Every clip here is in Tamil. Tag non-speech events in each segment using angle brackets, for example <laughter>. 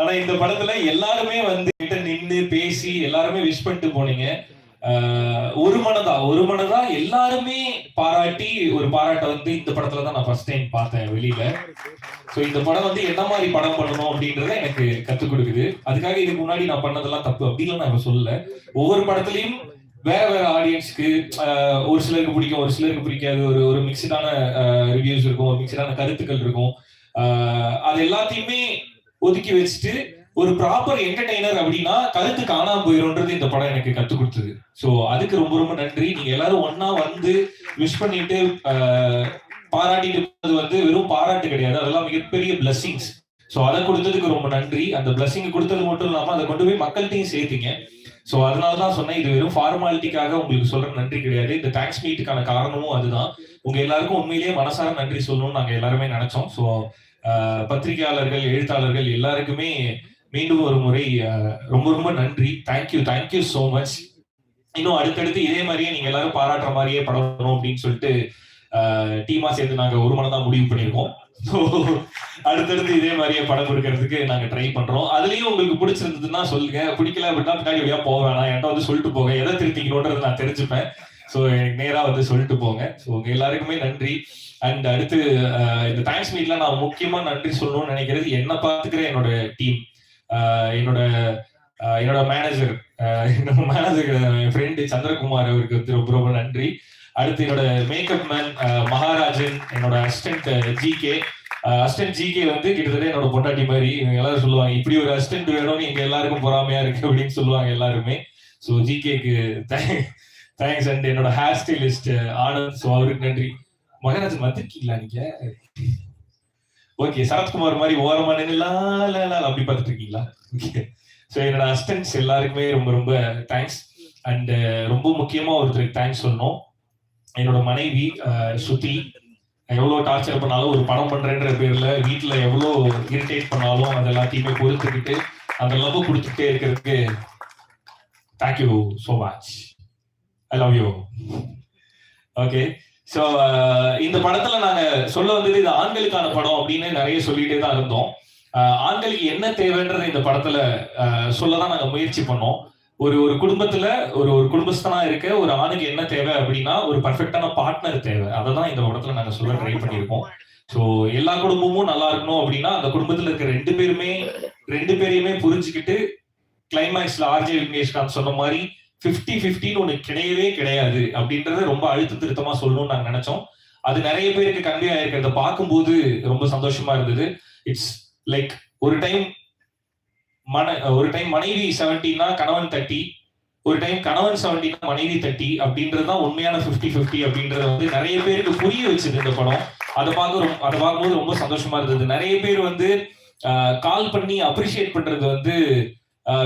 ஆனா இந்த படத்துல எல்லாருமே வந்து கிட்ட நின்று பேசி எல்லாருமே விஷ் பண்ணிட்டு போனீங்க. ஒரு மனதா? ஒரு மனதா? எல்லாருமே பாராட்டி ஒரு பாராட்டை வந்து இந்த படத்துல தான் நான் ஃபர்ஸ்ட் டைம் பார்த்தேன் வெளியில. சோ இந்த படம் வந்து என்ன மாதிரி படம் பண்ணணும் அப்படின்றத எனக்கு கத்துக் கொடுக்குது. அதுக்காக இதுக்கு முன்னாடி நான் பண்ணதெல்லாம் தப்பு அப்படின்னு நான் இப்ப சொல்லல. ஒவ்வொரு படத்துலயும் வேற வேற ஆடியன்ஸ்க்கு ஒரு சிலருக்கு பிடிக்கும் ஒரு சிலருக்கு பிடிக்காது. ஒரு ஒரு மிக்சடான ரிவ்யூஸ் இருக்கும் ஒரு மிக்சடான கருத்துக்கள் இருக்கும். அது எல்லாத்தையுமே ஒதுக்கி வச்சுட்டு ஒரு ப்ராப்பர் என்டர்டைனர் அப்படின்னா கருத்து காணாம போயிரும்ன்றது இந்த படம் எனக்கு கத்து கொடுத்தது. சோ அதுக்கு ரொம்ப ரொம்ப நன்றி. நீங்க எல்லாரும் ஒன்னா வந்து விஷ் பண்ணிட்டு பாராட்டிட்டு வந்து வெறும் பாராட்டு கிடையாது. அதெல்லாம் மிகப்பெரிய பிளஸ்ஸிங்ஸ் சோ அதை கொடுத்ததுக்கு ரொம்ப நன்றி. அந்த பிளஸ்ஸிங் கொடுத்தது மட்டும் இல்லாம அதை கொண்டு போய் மக்கள்கிட்டையும் சேர்த்தீங்க. சோ அதனால தான் சொன்னேன் இது வெறும் ஃபார்மாலிட்டிக்காக உங்களுக்கு சொல்ற நன்றி கிடையாது. இந்த தேங்க்ஸ் மீட்டுக்கான காரணமும் அதுதான். உங்க எல்லாருக்கும் உண்மையிலேயே மனசார நன்றி சொல்லணும்னு நாங்க எல்லாருமே நினைச்சோம். சோ பத்திரிகையாளர்கள் எழுத்தாளர்கள் எல்லாருக்குமே மீண்டும் ஒரு முறை ரொம்ப ரொம்ப நன்றி. தேங்க்யூ தேங்க்யூ சோ மச் இன்னும் அடுத்தடுத்து இதே மாதிரியே நீங்க எல்லாரும் பாராட்டுற மாதிரியே படணும் அப்படின்னு சொல்லிட்டு டீமா சேர்ந்து நாங்க ஒரு மனதா முடிவு பண்ணியிருக்கோம். அடுத்தடுத்து இதே மாதிரியே படம் கொடுக்கறதுக்கு நாங்க ட்ரை பண்றோம். அதுலயும் உங்களுக்கு பிடிச்சிருந்ததுன்னா சொல்லுங்க. பிடிக்கல அப்படின்னா பின்னாடி வழியா போக வேணாம். என்கிட்ட வந்து சொல்லிட்டு போங்க. எதை திருத்திக்கணும்ன்றது நான் தெரிஞ்சுப்பேன். ஸோ நேராக வந்து சொல்லிட்டு போங்க. ஸோ உங்க எல்லாருக்குமே நன்றி. அண்ட் அடுத்து இந்த தேங்க்ஸ் மீட்ல நான் முக்கியமா நன்றி சொல்லணும்னு நினைக்கிறது என்ன பார்த்துக்கிற என்னோட டீம் என்னோட என்னோட மேனேஜர் என்னோட மேனேஜர் என் ஃப்ரெண்டு சந்திரகுமார் அவருக்கு வந்து ரொம்ப ரொம்ப நன்றி. அடுத்து என்னோட மேக்கப் மேன் மகாராஜன் என்னோட assistant G K assistant G K வந்து கிட்டத்தட்ட என்னோட பொண்டாட்டி மாதிரி. இவங்க எல்லாரும் சொல்லுவாங்க இப்படி ஒரு அசிஸ்டன்ட் வேணும்னு இங்க எல்லாருக்கும் பொறாமையா இருக்கு அப்படின்னு சொல்லுவாங்க எல்லாருமே. ஸோ ஜி கேக்கு தேங்க்ஸ் அண்ட் என்னோட ஹேர் ஸ்டைலிஸ்ட் ஆனந்த். ஸோ அவருக்கு நன்றி. மகராஜன் வந்திருக்கீங்களா நீங்க? ஓகே சரத்குமார் மாதிரி ஓரமா நின்னுலா அப்படி பார்த்துட்டு இருக்கீங்களா? ஓகே ஸோ என்னோட அஸ்டன்ஸ் எல்லாருக்குமே ரொம்ப ரொம்ப தேங்க்ஸ் அண்ட் ரொம்ப முக்கியமா ஒருத்தருக்கு தேங்க்ஸ் சொல்லணும். என்னோட மனைவி சுத்தி எவ்வளோ டார்ச்சர் பண்ணாலும் ஒரு படம் பண்றேன்ற பேர்ல வீட்டில் எவ்வளோ இரிட்டேட் பண்ணாலும் அது எல்லாத்தையுமே பொறுத்துக்கிட்டு அந்த லவ் கொடுத்துட்டே இருக்கிறதுக்கு thank you so much I love you okay so இந்த படத்துல நாங்க சொல்ல வந்தது இது ஆண்களுக்கான படம் அப்படின்னு நிறைய சொல்லிட்டே தான் இருந்தோம். Uh, ஆண்களுக்கு என்ன தேவைன்றதை இந்த படத்துல uh, அஹ், சொல்லதான் நாங்க முயற்சி பண்ணோம். ஒரு ஒரு குடும்பத்துல ஒரு ஒரு குடும்பஸ்தனா இருக்க ஒரு ஆணுக்கு என்ன தேவை அப்படின்னா ஒரு பர்ஃபெக்டான பார்ட்னர் தேவை. அதை தான் இந்த படத்துல நாங்க சொல்ல ட்ரை பண்ணியிருக்கோம். ஸோ எல்லா குடும்பமும் நல்லா இருக்கணும் அப்படின்னா அந்த குடும்பத்துல இருக்க ரெண்டு பேருமே ரெண்டு பேரையுமே புரிஞ்சுக்கிட்டு கிளைமேக்ஸ்ல ஆர்ஜே விக்னேஷ்காந்த் சொன்ன மாதிரி 50 ஃபிஃப்டின்னு ஒன்று கிடையவே கிடையாது அப்படின்றத ரொம்ப அழுத்த திருத்தமாக சொல்லணும்னு நாங்கள் நினைச்சோம். அது நிறைய பேருக்கு கன்வே ஆயிருக்கிறத பார்க்கும்போது ரொம்ப சந்தோஷமா இருந்தது. இட்ஸ் லைக் ஒரு டைம் மன ஒரு டைம் மனைவி செவன்டினா கணவன் தட்டி ஒரு டைம் கணவன் செவன்டினா மனைவி தட்டி அப்படின்றது தான் உண்மையான 50 ஃபிஃப்டி அப்படின்றத வந்து நிறைய பேருக்கு புரிய வச்சது இந்த படம். அதை பார்க்க ரொம்ப அதை பார்க்கும்போது ரொம்ப சந்தோஷமா இருந்தது. நிறைய பேர் வந்து கால் பண்ணி அப்ரிஷியேட் பண்றது வந்து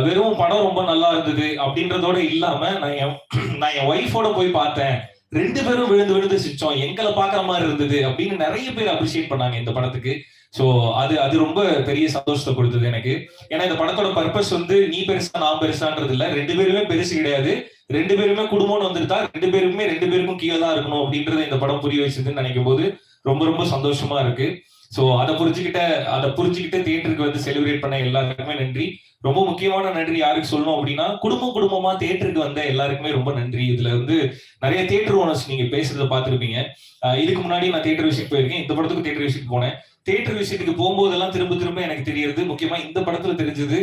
வெறும் படம் ரொம்ப நல்லா இருந்தது அப்படின்றதோட இல்லாம நான் என் <clears throat> நான் என் ஒய்ஃபோட போய் பார்த்தேன். ரெண்டு பேரும் விழுந்து விழுந்து சிரிச்சோம். எங்களை பார்க்குற மாதிரி இருந்தது அப்படின்னு நிறைய பேர் அப்ரிஷியேட் பண்ணாங்க இந்த படத்துக்கு. சோ அது அது ரொம்ப பெரிய சந்தோஷத்தை கொடுத்தது எனக்கு. ஏன்னா இந்த படத்தோட பர்பஸ் வந்து நீ பெருசா நான் பெருசான்றது இல்ல. ரெண்டு பேருமே பெருசு கிடையாது. ரெண்டு பேருமே குடும்பம்னு வந்துருந்தா ரெண்டு பேருக்குமே ரெண்டு பேருக்கும் கீழே தான் இருக்கணும் அப்படின்றத இந்த படம் புரிய வச்சதுன்னு நினைக்கும் போது ரொம்ப ரொம்ப சந்தோஷமா இருக்கு. சோ அதை புரிஞ்சுக்கிட்ட அதை புரிஞ்சுக்கிட்டு தியேட்டருக்கு வந்து செலிப்ரேட் பண்ண எல்லாருக்குமே நன்றி. ரொம்ப முக்கியமான நன்றி யாருக்கு சொல்லணும் அப்படின்னா குடும்பம் குடும்பமா தியேட்டருக்கு வந்த எல்லாருக்குமே ரொம்ப நன்றி. இதுல வந்து நிறைய தியேட்டர் ஓனர்ஸ் நீங்க பேசுறத பார்த்திருப்பீங்க. இதுக்கு முன்னாடி நான் தியேட்டர் விசிட் போயிருக்கேன். இந்த படத்துக்கு தியேட்டர் விசிட் போனேன். தியேட்டர் விசிட்டுக்கு போகும்போதெல்லாம் திரும்ப திரும்ப எனக்கு தெரியுது முக்கியமா இந்த படத்துல தெரிஞ்சது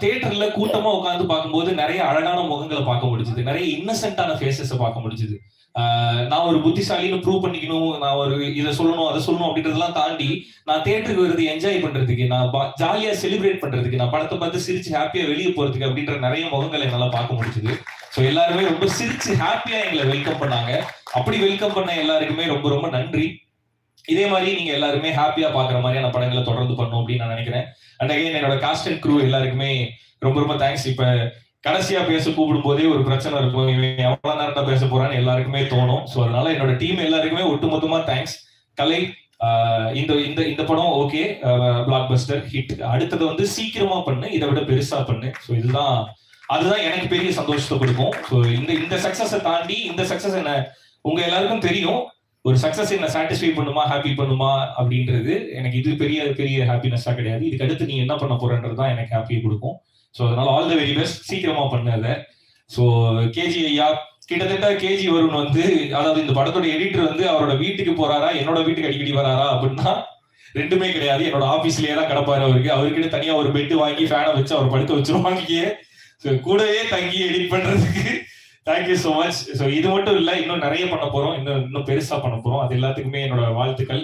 தியேட்டர்ல கூட்டமா உட்காந்து பார்க்கும்போது நிறைய அழகான முகங்களை பார்க்க முடிஞ்சது. நிறைய இன்னசென்ட்டான ஃபேஸஸ் பார்க்க முடிஞ்சது. நான் ஒரு புத்திசாலின்னு ப்ரூவ் பண்ணிக்கணும் நான் ஒரு இதை சொல்லணும் அதை சொல்லணும் அப்படின்றதெல்லாம் தாண்டி நான் தேட்டருக்கு வருது என்ஜாய் பண்றதுக்கு நான் ஜாலியா செலிப்ரேட் பண்றதுக்கு நான் படத்தை பார்த்து சிரிச்சு ஹாப்பியா வெளியே போறதுக்கு அப்படின்ற நிறைய முகங்களை என்னால பார்க்க முடிச்சுது ஸோ எல்லாருமே ரொம்ப சிரிச்சு ஹாப்பியா எங்களை வெல்கம் பண்ணாங்க. அப்படி வெல்கம் பண்ண எல்லாருக்குமே ரொம்ப ரொம்ப நன்றி. இதே மாதிரி நீங்க எல்லாருமே ஹாப்பியா பாக்குற மாதிரியான படங்களை தொடர்ந்து பண்ணணும் அப்படின்னு நான் நினைக்கிறேன். அண்ட் அகைன் என்னோட காஸ்ட் அண்ட் க்ரூ எல்லாருக்குமே ரொம்ப ரொம்ப தேங்க்ஸ் இப்போ கடைசியா பேச கூப்பிடும் போதே ஒரு பிரச்சனை இருக்கும். இவன் எவ்வளவு நேரம் பேச போறான்னு எல்லாருக்குமே தோணும். ஸோ அதனால என்னோட டீம் எல்லாருக்குமே ஒட்டுமொத்தமா தேங்க்ஸ் கலை இந்த இந்த இந்த படம் ஓகே பிளாக் பஸ்டர் ஹிட் அடுத்தது வந்து சீக்கிரமா பண்ணு இதை விட பெருசா பண்ணு. ஸோ இதுதான் அதுதான் எனக்கு பெரிய சந்தோஷத்தை கொடுக்கும். ஸோ இந்த இந்த சக்சஸை தாண்டி இந்த சக்சஸ் என்ன உங்க எல்லாருக்கும் தெரியும். ஒரு சக்சஸ் என்ன சாட்டிஸ்ஃபை பண்ணுமா ஹாப்பி பண்ணுமா அப்படின்றது எனக்கு இது பெரிய பெரிய ஹாப்பினஸ்ஸா கிடையாது. இதுக்கு அடுத்து நீ என்ன பண்ண போறன்றது தான் எனக்கு ஹாப்பியை கொடுக்கும். ஸோ அதனால ஆல் த வெரி பெஸ்ட் சீக்கிரமா பண்ணாத. ஸோ கேஜி ஐயா கிட்டத்தட்ட கேஜி வருண் வந்து அதாவது இந்த படத்தோட எடிட்டர் வந்து அவரோட வீட்டுக்கு போறாரா என்னோட வீட்டுக்கு அடிக்கடி வராரா அப்படின்னா ரெண்டுமே கிடையாது. என்னோட ஆபீஸ்லயே தான் கிடப்பாரு அவருக்கு. அவருக்குன்னு தனியா ஒரு பெட் வாங்கி ஃபேனை வச்சு அவர் படுக்க வச்சிருவாங்க கூடவே தங்கி எடிட் பண்றதுக்கு தேங்க்யூ ஸோ மச் ஸோ இது மட்டும் இல்லை இன்னும் நிறைய பண்ண போறோம். இன்னும் இன்னும் பெருசா பண்ண போறோம். அது எல்லாத்துக்குமே என்னோட வாழ்த்துக்கள்.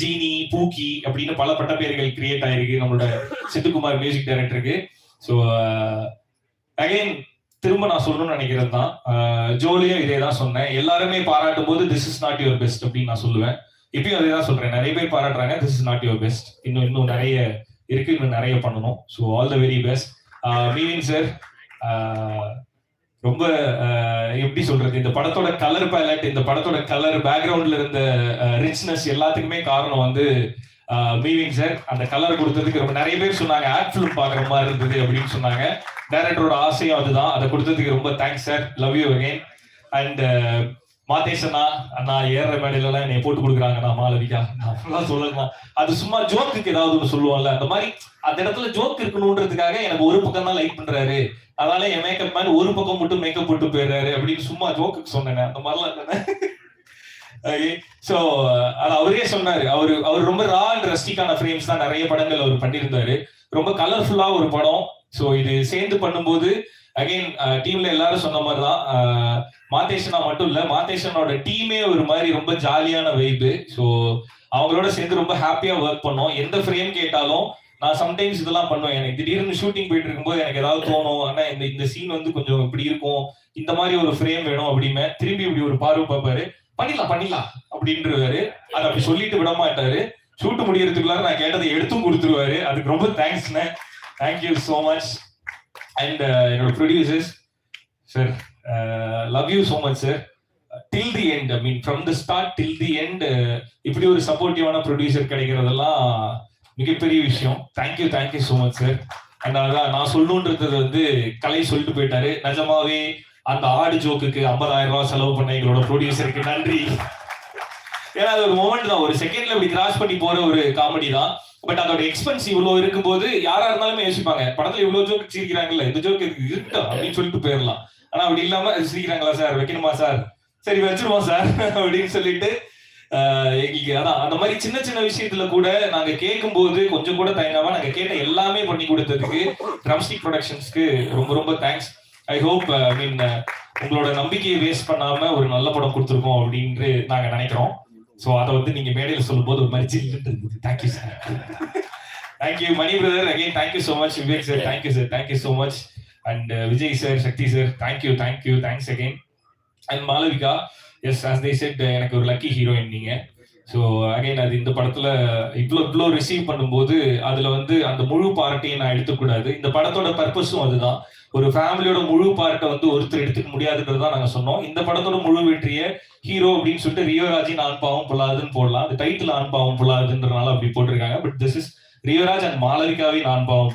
ஜீனி பூக்கி அப்படின்னு பல பட்ட பேர்கள் கிரியேட் ஆயிருக்கு. நம்மளோட சித்துக்குமார் மியூசிக் டைரக்டருக்கு ஸோ அகைன் திரும்ப நான் சொல்லணும்னு நினைக்கிறது தான். ஜோலியும் இதே தான் சொன்னேன். எல்லாருமே பாராட்டும் போது this is not your best அப்படின்னு நான் சொல்லுவேன். இப்பயும் அதே தான் சொல்றேன். நிறைய பேர் பாராட்டுறாங்க this is not your best இன்னும் இன்னும் நிறைய இருக்கு இன்னும் நிறைய பண்ணணும். So all the very best மீவின் sir ரொம்ப எப்படி சொல்றது? இந்த படத்தோட கலர் பேலட் இந்த படத்தோட கலர் பேக்ரவுண்ட்ல இருந்த ரிச்னஸ் எல்லாத்துக்குமே காரணம் வந்து மீவிங் சார். அந்த கலர் கொடுத்ததுக்கு ரொம்ப நிறைய பேர் சொன்னாங்க ஆட் ஃபிலிம் பாக்குற மாதிரி இருந்தது அப்படின்னு சொன்னாங்க. டேரக்டரோட ஆசையும் அதுதான். அதை கொடுத்ததுக்கு ரொம்ப thanks sir love you again and Madhesh அண்ணா அண்ணா ஏற மேடையில எல்லாம் என்னை போட்டு கொடுக்குறாங்க நான் அப்படிலாம் நான் சொல்லலாம் அது சும்மா ஜோக்குக்கு ஏதாவது ஒன்று சொல்லுவோம்ல அந்த மாதிரி அந்த இடத்துல ஜோக் இருக்கணுன்றதுக்காக எனக்கு ஒரு பக்கம் தான் லைக் பண்றாரு. அதனால என் மேக்கப் மேன் ஒரு பக்கம் மட்டும் மேக்கப் போட்டு போயிடுறாரு அப்படின்னு சும்மா ஜோக்குக்கு சொன்னேன் அந்த மாதிரிலாம் இல்லைண்ணே. ஸோ அது அவரே சொன்னாரு. அவரு அவர் ரொம்ப ரா அண்ட் ரஸ்டிக்கான ஃப்ரேம்ஸ் தான் நிறைய படங்கள் அவர் பண்ணியிருந்தாரு. ரொம்ப கலர்ஃபுல்லா ஒரு படம். ஸோ இது சேர்ந்து பண்ணும்போது அகைன் டீம்ல uh, எல்லாரும் சொன்ன மாதிரி தான் uh, மாதேஷனா மட்டும் இல்ல மாதேஷனோட டீமே ஒரு மாதிரி ரொம்ப ஜாலியான வைப்பு ஸோ அவங்களோட சேர்ந்து ரொம்ப ஹாப்பியா ஒர்க் பண்ணோம். எந்த ஃப்ரேம் கேட்டாலும் நான் சம்டைம்ஸ் இதெல்லாம் பண்ணுவேன். எனக்கு திடீர்னு ஷூட்டிங் போயிட்டு இருக்கும்போது எனக்கு ஏதாவது தோணும். ஆனா இந்த இந்த சீன் வந்து கொஞ்சம் இப்படி இருக்கும். இந்த மாதிரி ஒரு ஃப்ரேம் வேணும் அப்படிமே திரும்பி இப்படி ஒரு பார்வை பார்ப்பாரு. பண்ணிடலாம் பண்ணிடலாம் அப்படின்றவாரு. அதை அப்படி சொல்லிட்டு விட மாட்டாரு. ஷூட் முடியறதுக்குள்ளார நான் கேட்டதை எடுத்தும் கொடுத்துருவாரு. அதுக்கு ரொம்ப தேங்க்ஸ்ண்ணே thank you so much and uh, என்னோட producers sir love you so much sir till the end I mean from the start till the end இப்படி ஒரு சப்போர்ட்டிவான ப்ரொடியூசர் கிடைக்கிறதெல்லாம் மிகப்பெரிய விஷயம். Thank you thank you so much sir and அதான் நான் சொல்லணுன்றது வந்து கலை சொல்லிட்டு போயிட்டாரு. நிஜமாவே அந்த ஆடு ஜோக்குக்கு ஐம்பதாயிரம் ரூபாய் செலவு பண்ண எங்களோட ப்ரொடியூசருக்கு நன்றி. ஏன்னா அது ஒரு மூமெண்ட் தான். ஒரு செகண்ட்ல இப்படி கிராஸ் பண்ணி போற ஒரு காமெடி தான். பட் அதோட எக்ஸ்பென்ஸ் இவ்வளவு இருக்கும்போது யாரா இருந்தாலுமே யோசிப்பாங்க படத்துல இவ்வளவு ஜோக்கு சிரிக்கிறாங்கல்ல இந்த ஜோக் இருக்கு இருக்கா? அப்படின்னு சொல்லிட்டு போயிடலாம் ஆனா அப்படி இல்லாம சிரிக்கிறாங்களா சார்? வைக்கணுமா சார்? சரி வச்சிருவோம் சார். <laughs> அப்படின்னு சொல்லிட்டு எங்களுக்கு அதான் அந்த மாதிரி சின்ன சின்ன விஷயத்துல கூட நாங்க கேட்கும் போது கொஞ்சம் கூட தயங்காம நாங்க கேட்ட எல்லாமே பண்ணி கொடுத்ததுக்கு ட்ரம்ஸ்டிக் ப்ரொடக்ஷன்ஸ்க்கு ரொம்ப ரொம்ப தேங்க்ஸ் ஐ ஹோப் ஐ மீன் உங்களோட நம்பிக்கையை வேஸ்ட் பண்ணாம ஒரு நல்ல படம் கொடுத்துருக்கோம் அப்படின்ட்டு நாங்க நினைக்கிறோம். ஸோ அதை வந்து நீங்க மேடையில் சொல்லும்போது ஒரு மாதிரி ஜில்லுன்னு இருந்தது. Thank you sir thank you Mani brother again thank you so much Vivek sir thank you sir thank you so much and Vijay sir Sakthi sir thank you thank you thanks again and Malavika as as they said எனக்கு ஒரு லக்கி ஹீரோயின் நீங்க. ஸோ அகைன் அது இந்த படத்துல இவ்வளோ இவ்வளோ ரிசீவ் பண்ணும்போது அதுல வந்து அந்த முழு பார்ட்டியை நான் எடுத்துக்கூடாது. இந்த படத்தோட பர்பஸும் அதுதான். ஒரு ஃபேமிலியோட முழு பார்ட்டை வந்து ஒருத்தர் எடுத்துக்க முடியாதுன்றது தான் நாங்க சொன்னோம். இந்த படத்தோட முழு வெற்றியை ஹீரோ அப்படின்னு சொல்லிட்டு ரியோராஜின் ஆண் பாவம் போடலாம். அந்த டைட்டில் ஆண் பாவம் அப்படி போட்டிருக்காங்க. But this is Rio Raj and மாலவிகாவின் ஆண் பாவம்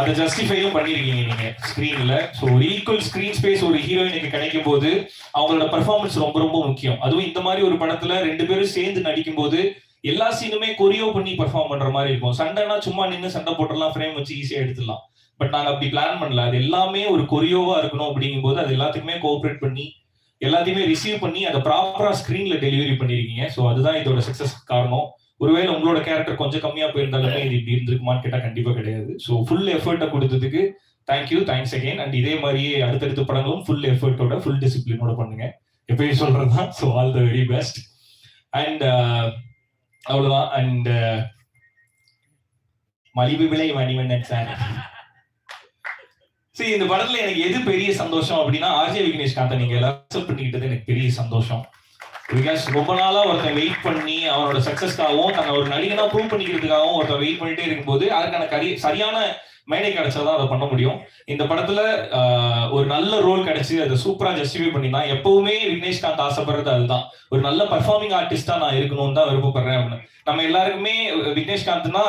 அதை ஜஸ்டிஃபையும் பண்ணிருக்கீங்க நீங்க ஸ்கிரீன்ல ஸோ ஒரு ஈக்குவல் ஸ்கிரீன் ஸ்பேஸ் ஒரு ஹீரோயினுக்கு கிடைக்கும் போது அவங்களோட பெர்ஃபார்மன்ஸ் ரொம்ப ரொம்ப முக்கியம். அதுவும் இந்த மாதிரி ஒரு படத்துல ரெண்டு பேரும் சேர்ந்து நடிக்கும் போது எல்லா சீனுமே கொரியோ பண்ணி பெர்ஃபார்ம் பண்ற மாதிரி இருக்கும். சண்டைனா சும்மா நின்று சண்டை போட்டுடலாம் ஃப்ரேம் வச்சு ஈஸியா எடுத்துடலாம். பட் நாங்க அப்படி பிளான் பண்ணல. அது எல்லாமே ஒரு கொரியோவா இருக்கணும் அப்படிங்கும்போது அது எல்லாத்துக்குமே கோஆப்ரேட் பண்ணி எல்லாத்தையுமே ரிசீவ் பண்ணி அதை ப்ராப்பரா ஸ்கிரீன்ல டெலிவரி பண்ணிருக்கீங்க. ஸோ அதுதான் இதோட சக்சஸ் காரணம். ஒருவேளை உங்களோட கேரக்டர் கொஞ்சம் கம்மியா போயிருந்தாலுமே இது இப்படி இருந்திருக்குமான்னு கேட்டா கண்டிப்பா கிடையாது. ஸோ ஃபுல் எஃபர்ட்டை கொடுத்ததுக்கு தேங்க்யூ தேங்க்ஸ் அகைன் அண்ட் இதே மாதிரியே அடுத்தடுத்த படங்களும் ஃபுல் எஃபர்ட்டோட ஃபுல் டிசிப்ளினோட பண்ணுங்க. எப்பயும் சொல்றதுதான். So all the very best and அவ்வளவுதான். அண்ட் மலிவு விலை மணிவண்ணன் சார். சரி இந்த படத்துல எனக்கு எது பெரிய சந்தோஷம் அப்படின்னா ஆர்ஜே விக்னேஷ் காந்த நீங்க எல்லாரும் accept பண்ணிக்கிட்டது எனக்கு பெரிய சந்தோஷம். பிகாஸ் ரொம்ப நாளா ஒருத்தன் வெயிட் பண்ணி அவனோட சக்சஸ்க்காகவும் தன்னை ஒரு நடிகனா ப்ரூவ் பண்ணிக்கிறதுக்காகவும் ஒருத்தன் வெயிட் பண்ணிட்டே இருக்கும்போது அதுக்கான கரி சரியான மேடை கிடைச்சாதான் அதை பண்ண முடியும். இந்த படத்துல ஒரு நல்ல ரோல் கிடைச்சி அதை சூப்பரா ஜஸ்டிஃபை பண்ணினா எப்பவுமே விக்னேஷ்காந்த் ஆசைப்படுறது அதுதான். ஒரு நல்ல பர்ஃபார்மிங் ஆர்டிஸ்டா நான் இருக்கணும்னு தான் விருப்பப்படுறேன் அப்படின்னு. நம்ம எல்லாருக்குமே விக்னேஷ்காந்த்னா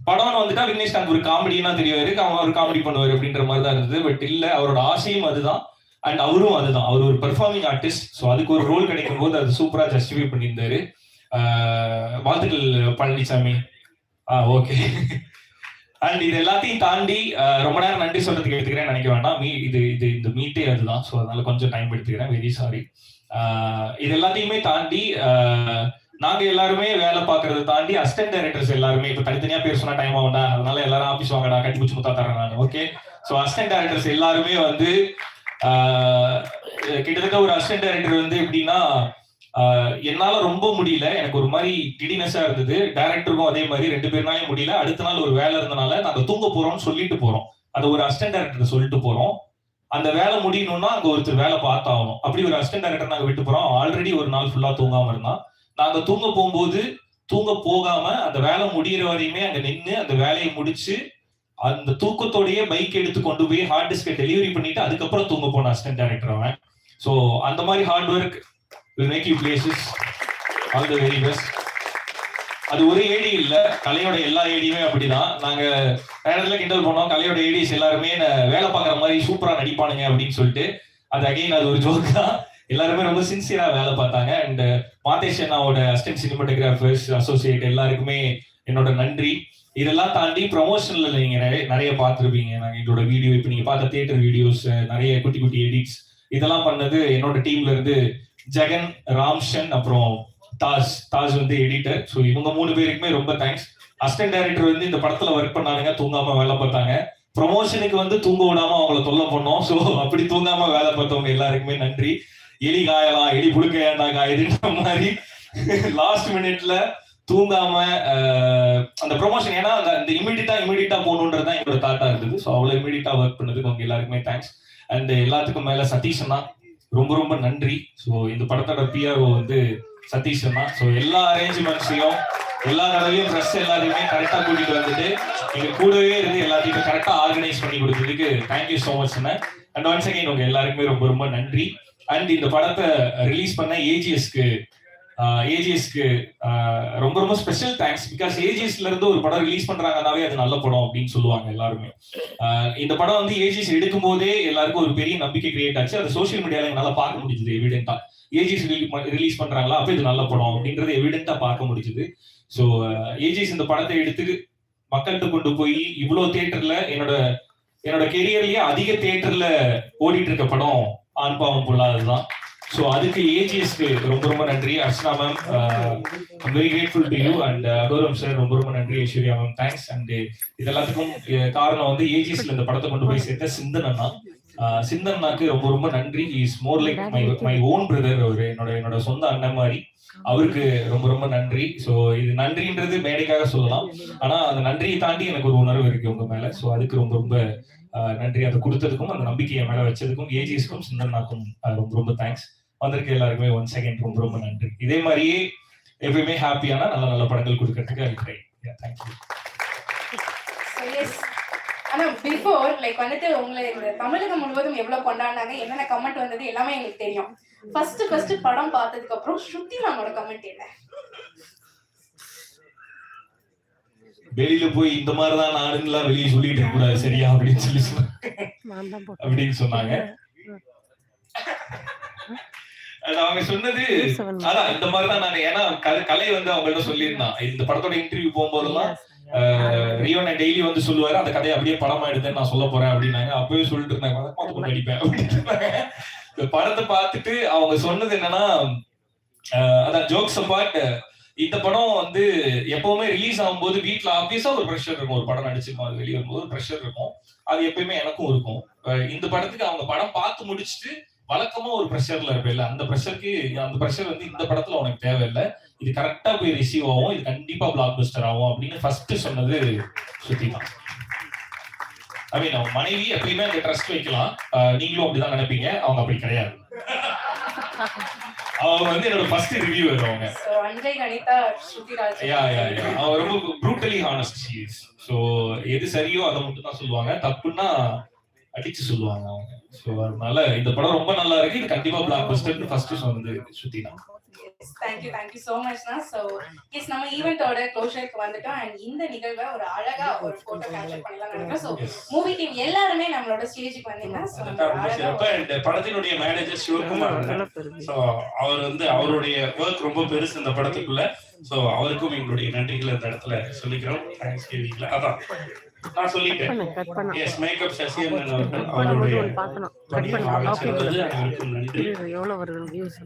படம்னு வந்துட்டா விக்னேஷ்காந்த் ஒரு காமெடினா தெரியாரு அவன் ஒரு காமெடி பண்ணுவாரு அப்படின்ற மாதிரி தான் இருந்தது. பட் இல்ல அவரோட ஆசையும் அதுதான். அண்ட் அவரும் அதுதான். அவர் ஒரு பெர்ஃபார்மிங் ஆர்டிஸ்ட் ஸோ அதுக்கு ஒரு ரோல் கிடைக்கும் போது அது சூப்பரா ஜஸ்டிஃபை பண்ணியிருந்தாரு. வாழ்த்துக்கள் பழனிசாமி ஆ ஓகே அண்ட் இது எல்லாத்தையும் தாண்டி ரொம்ப நேரம் நன்றி சொல்றதுக்கு எடுத்துக்கிறேன் நினைக்க வேண்டாம். மீ இது இது இந்த மீட்டே அதுதான். ஸோ அதனால கொஞ்சம் டைம் எடுத்துக்கிறேன். வெரி சாரி இது எல்லாத்தையுமே தாண்டி ஆஹ் நாங்க எல்லாருமே வேலை பார்க்கறத தாண்டி அசிஸ்டன்ட் டைரக்டர்ஸ் எல்லாருமே இப்ப தனித்தனியா பேர் சொன்னா டைம் ஆகும்டா. அதனால எல்லாரும் ஆபீஸ் வாங்கடா கட்டி பிடிச்சி முத்தா தரேன் நான். ஓகே ஸோ அசிஸ்டன்ட் டைரக்டர்ஸ் எல்லாருமே வந்து கிட்டத்தட்ட ஒரு அசிஸ்டன்ட் டைரக்டர் வந்து எப்படின்னா என்னால ரொம்ப முடியல. எனக்கு ஒரு மாதிரி டிடினஸா இருந்தது. டைரக்டருக்கும் அதே மாதிரி ரெண்டு பேர்னாலையும் முடியல. அடுத்த நாள் ஒரு வேலை இருந்தனால நாங்க தூங்க போறோம்னு சொல்லிட்டு போறோம். அதை ஒரு அசிஸ்டன்ட் டைரக்டர் சொல்லிட்டு போறோம். அந்த வேலை முடியணும்னா அங்க ஒருத்தர் வேலை பார்த்தாகணும். அப்படி ஒரு அசிஸ்டன்ட் டைரக்டர் நாங்க விட்டு போறோம். ஆல்ரெடி ஒரு நாள் ஃபுல்லா தூங்காம இருந்தான். நாங்க தூங்க போகும்போது தூங்க போகாம அந்த வேலை முடிகிற வரையுமே அங்க நின்று அந்த வேலையை முடிச்சு அந்த தூக்கத்தோடயே பைக் எடுத்து கொண்டு போய் ஹார்ட் டிஸ்கை டெலிவரி பண்ணிட்டு அதுக்கப்புறம் தூங்க போன அசிஸ்டன்ட் டேரக்டர் அவன். ஸோ அந்த மாதிரி hard work will make you places all the very best அது ஒரு ஏடி இல்ல. கலையோட எல்லா ஏடியுமே அப்படிதான். நாங்க நேரத்துல கிண்டல் பண்ணோம். கலையோட ஏடிஸ் எல்லாருமே வேலை பார்க்குற மாதிரி சூப்பரா நடிப்பானுங்க அப்படின்னு சொல்லிட்டு. அது அகைன் அது ஒரு ஜோக் தான். எல்லாருமே ரொம்ப சின்சியரா வேலை பார்த்தாங்க. அண்ட் மாதேஷ் அண்ணாவோட அசிஸ்டன்ட் சினிமாட்டோகிராஃபர்ஸ் அசோசியேட் எல்லாருக்குமே என்னோட நன்றி. இதெல்லாம் தாண்டி ப்ரொமோஷன்ல நீங்க நிறைய நிறைய பார்த்துருப்பீங்க. நாங்க எங்களோட வீடியோ இப்போ நீங்க பார்த்த தியேட்டர் வீடியோஸ் நிறைய குட்டி குட்டி எடிட்ஸ் இதெல்லாம் பண்ணது என்னோட டீம்ல இருந்து ஜெகன் ராம்ஷன் அப்புறம் தாஜ் தாஜ் வந்து எடிட்டர் ஸோ இவங்க மூணு பேருக்குமே ரொம்ப தேங்க்ஸ் அசிஸ்டன்ட் டைரக்டர் வந்து இந்த படத்துல ஒர்க் பண்ணானுங்க தூங்காம வேலை பார்த்தாங்க. ப்ரொமோஷனுக்கு வந்து தூங்க விடாம அவங்கள தொல்லை பண்ணோம். ஸோ அப்படி தூங்காம வேலை பார்த்தவங்க எல்லாருக்குமே நன்றி. எலி காயலாம் எலி புழுக்கையாண்டா காயுதுன்ற மாதிரி லாஸ்ட் மினிட்ல தூங்காம அந்த ப்ரொமோஷன் ஏன்னா அந்த இமீடியட்டா இமீடியட்டா போகணுன்றது தான் என்னோட தாட்டா இருந்தது. ஸோ அவ்வளோ இமீடியட்டா ஒர்க் பண்ணதுக்கு உங்க எல்லாருக்குமே தேங்க்ஸ் அண்ட் எல்லாத்துக்கும் மேல சதீஷ் அண்ணா ரொம்ப ரொம்ப நன்றி. ஸோ இந்த படத்தோட பிஆர்ஓ வந்து சதீஷ் அண்ணா. ஸோ எல்லா அரேஞ்ச்மெண்ட்ஸையும் எல்லா தடவையும் ட்ரெஸ் எல்லாத்தையுமே கரெக்டாக கூட்டிட்டு வந்துட்டு எங்க கூடவே இருந்து எல்லாத்தையுமே கரெக்டாக ஆர்கனைஸ் பண்ணி கொடுத்ததுக்கு thank you so much and once again உங்க எல்லாருக்குமே ரொம்ப ரொம்ப நன்றி. அண்ட் இந்த படத்தை ரிலீஸ் பண்ண ஏஜிஎஸ்க்கு ஏஜிஎஸ்க்கு ரொம்ப ரொம்ப ஸ்பெஷல் தேங்க்ஸ் பிகாஸ் ஏஜிஎஸ்ல இருந்து ஒரு படம் ரிலீஸ் பண்றாங்கன்னாவே அது நல்ல படம் அப்படின்னு சொல்லுவாங்க எல்லாருமே. இந்த படம் வந்து ஏஜிஎஸ் எடுக்கும் போதே எல்லாருக்கும் ஒரு பெரிய நம்பிக்கை கிரியேட் ஆச்சு. அது சோஷியல் மீடியால என்னால பார்க்க முடிஞ்சது எவிடென்டா ஏஜிஎஸ் ரிலீஸ் பண்றாங்களா? அப்ப இது நல்ல படம் அப்படின்றது எவிடென்டா பார்க்க முடிஞ்சது. ஸோ ஏஜிஎஸ் இந்த படத்தை எடுத்து மக்கள்கிட்ட கொண்டு போய் இவ்வளவு தியேட்டர்ல என்னோட என்னோட கெரியர்லயே அதிக தியேட்டர்ல ஓடிட்டு இருக்க படம் ஆண் பொல்லாததுதான். ஸோ அதுக்கு ஏஜிஎஸ்க்கு ரொம்ப ரொம்ப நன்றி. Archana ma'am very grateful to you and Aghoram sir ரொம்ப ரொம்ப நன்றி ஐஸ்வர்யா மேம் தேங்க்ஸ் அண்ட் இது எல்லாத்துக்கும் uh, காரணம் வந்து ஏஜிஎஸ்ல இந்த படத்தை கொண்டு போய் சேர்த்த சிந்தன் அண்ணா ஆஹ், சிந்தன் அண்ணாக்கு ரொம்ப ரொம்ப நன்றி. Is more like my my own brother அவர் என்னோட என்னோட சொந்த அண்ணன் மாதிரி. அவருக்கு ரொம்ப ரொம்ப நன்றி. ஸோ இது நன்றின்றது மேடைக்காக சொல்லலாம். ஆனா அந்த நன்றியை தாண்டி எனக்கு ஒரு உணர்வு இருக்கு உங்க மேல. ஸோ அதுக்கு ரொம்ப ரொம்ப நன்றி. அதை கொடுத்ததுக்கும் அந்த நம்பிக்கையை மேல வச்சதுக்கும் ஏஜிஎஸ்க்கும் சிந்தன்னாக்கும் ரொம்ப ரொம்ப தேங்க்ஸ் வந்திருக்க எல்லாருக்குமே ஒன் செகண்ட் ரொம்ப ரொம்ப நன்றி. இதே மாதிரியே எப்பயுமே ஹாப்பியான நல்ல நல்ல படங்கள் கொடுக்கறதுக்கு இருக்கிறேன் தேங்க்யூ. ஆனா பிஃபோர் லைக் வந்துட்டு உங்களை இந்த தமிழகம் முழுவதும் எவ்வளவு கொண்டாடினாங்க என்னென்ன கமெண்ட் வந்தது எல்லாமே எங்களுக்கு தெரியும். ஃபர்ஸ்ட் ஃபர்ஸ்ட் படம் பார்த்ததுக்கு அப்புறம் ஸ்ருதி மேமோட கமெண்ட் என்ன? வெளியில போய் இந்த மாதிரிதான் நானுங்களாம் வெளியே சொல்லிட்டு இருக்க கூடாது சரியா? அப்படின்னு சொல்லி சொன்னாங்க. அப்படின்னு சொன்னாங்க. அது அவங்க சொன்னது அதான் இந்த மாதிரிதான் நான் ஏன்னா க- கலை வந்து அவங்கள்ட்ட சொல்லியிருந்தான். இந்த படத்தோட இன்டர்வியூ போகும்போதெல்லாம் ரியோ நான் டெய்லி வந்து சொல்லுவாரு அந்த கதையை அப்படியே படமா எடுத்தேன் நான் சொல்ல போறேன் அப்படின்னாங்க அப்பவே சொல்லிட்டு இருந்தாங்க. வழக்கமா கொண்டு அடிப்பேன் அப்படின்னு படத்தை பார்த்துட்டு அவங்க சொன்னது என்னன்னா அதான் ஜோக்ஸ் அப்பார்ட் இந்த படம் வந்து எப்பவுமே ரிலீஸ் ஆகும்போது வீட்ல ஆப்வியஸா ஒரு ப்ரெஷர் இருக்கும். ஒரு படம் நடிச்சிருக்கோம் அது வெளியே வரும்போது ஒரு ப்ரெஷர் இருக்கும். அது எப்பயுமே எனக்கும் இருக்கும். இந்த படத்துக்கு அவங்க படம் பார்த்து முடிச்சுட்டு வழக்கமா ஒரு ப்ரெஷர்ல இருப்பேன்ல. அந்த ப்ரெஷருக்கு அந்த ப்ரெஷர் வந்து இந்த படத்துல உனக்கு தேவையில்லை. இது கரெக்டா போய் ரிசீவ் ஆகும். இது கண்டிப்பா பிளாக் பஸ்டர் ஆகும் அப்படின்னு ஃபர்ஸ்ட் சொன்னது சுத்தி தான் ஐ மீன் அவங்க மனைவி எப்பயுமே அந்த ட்ரஸ்ட் வைக்கலாம். நீங்களும் அப்படிதான் நினைப்பீங்க. அவங்க அப்படி கிடையாது. அவங்க வந்து என்னோட ஃபர்ஸ்ட் ரிவ்யூ ஸ்ருதிராஜ். யா யா யா அவங்க ரொம்ப brutally honest she is so எது சரியோ அதை மட்டும் தான் சொல்லுவாங்க. தப்புன்னா அடிச்சு சொல்லுவாங்க அவங்க. ஸோ அதனால இந்த படம் ரொம்ப நல்லா இருக்கு. இது கண்டிப்பா பிளாக் பஸ்டர் ஃபர்ஸ்ட் சொன்னது ஸ்ருதி தான் thank you thank you so Machna so yes நம்ம ஈவெண்டோட க்ளோஷருக்கு வந்துட்டோம். அண்ட் இந்த நிகழ்வை ஒரு அழகா ஒரு போட்டோ கேப்சர் பண்ணலாம் நினைக்கிறோம். So Yes. மூவி டீம் எல்லாருமே நம்மளோட ஸ்டேஜுக்கு வந்தீங்கன்னா அண்ட் படத்தினுடைய மேனேஜர் சிவகுமார். சோ அவர் வந்து அவருடைய ஒர்க் ரொம்ப பெருசு இந்த படத்துக்குள்ள. சோ அவருக்கும் எங்களுடைய நன்றிகளை இந்த இடத்துல சொல்லிக்கிறோம். தேங்க்ஸ் கேவிங்களா அதான். நான் சொல்லிட்டேன். எஸ் மேக்கப் சசியன் அவர்கள். அவருடைய பணியை ஆகச் சிறந்தது அனைவருக்கும் நன்றி. எவ்வளவு வருது வியூஸ்